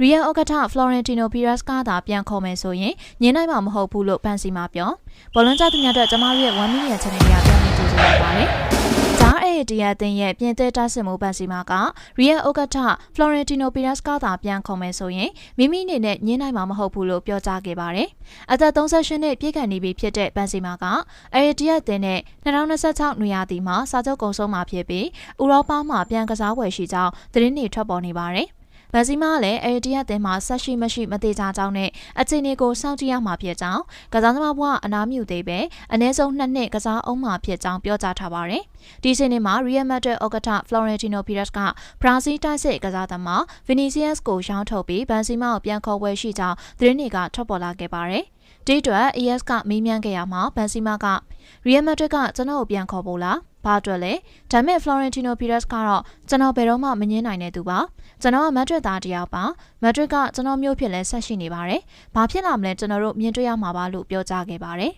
ရီယယ်ဥက္ကဋ္ဌ Florentino Perez ကသာပြန်ခေါ်မယ်ဆိုရင်ညင်းနိုင်မှာမဟုတ်ဘူးလို့ပန်စီမာပြောဘောလုံးကြသူများအတွက်ကျမတို့ရဲ့1 million channel တွေကပြန်ပြီးကြည့်ကြရပါတယ်။ဂျားအေဒီယာတင်ရဲ့ပြင်သစ်တိုက်စစ်မှုပန်စီမာကရီယယ်ဥက္ကဋ္ဌ Florentino Perez ကသာပြန်ခေါ်မယ်ဆိုရင်မိမိအနေနဲ့ညင်းနိုင်မှာမဟုတ်ဘူးလို့ပြောကြားခဲ့ပါတယ်။အသက်38နှစ်ပြည့်ခန့်နေပြီဖြစ်တဲ့ပန်စီမာကအေဒီယာတင်နဲ့2026နွေရာသီမှာစာချုပ်ကုန်ဆုံးမှာဖြစ်ပြီးဥရောပမှာပြန်ကစားဝယ်ရှိကြောင်းသတင်းတွေထွက်ပေါ်နေပါတယ်။ ဗန်စီမာကလည်းအေဒီယာတင်မှာဆက်ရှိမရှိမသေးကြကြောင်းနဲ့အခြေအနေကိုစောင့်ကြည့်ရမှာဖြစ်ကြောင်းကစားသမားဘဝအနားမြူသေးပဲအနည်းဆုံးနှစ်နှစ်ကစားအောင်မှာဖြစ်ကြောင်းပြောကြားထားပါတယ်။ဒီချိန်မှာ Real Madrid ဥက္ကဋ္ဌ Florentino Perez ကဘရာဇီးတိုက်စစ်ကစားသမား Vinicius ကိုရောင်းထုတ်ပြီးဗန်စီမာကိုပြန်ခေါ်ဝယ်ရှိကြောင်းသတင်းတွေကထွက်ပေါ်လာခဲ့ပါတယ်။ဒီအတွက် ES ကမေးမြန်းခဲ့ရမှာဗန်စီမာက Real Madrid ကကျွန်တော်ကိုပြန်ခေါ်ဖို့လား ဘာအတွက်လဲဒါပေမဲ့ Florentino Perez ကတော့ကျွန်တော်ဘယ်တော့မှမငင်းနိုင်တဲ့သူပါကျွန်တော်ကမက်ဒရစ်သားတယောက်ပါမက်ဒရစ်ကကျွန်တော်မျိုးဖြစ်လဲဆက်ရှိနေပါတယ်ဘာဖြစ်လာမလဲကျွန်တော်တို့မြင်တွေ့ရမှာပါလို့ပြောကြားခဲ့ပါတယ်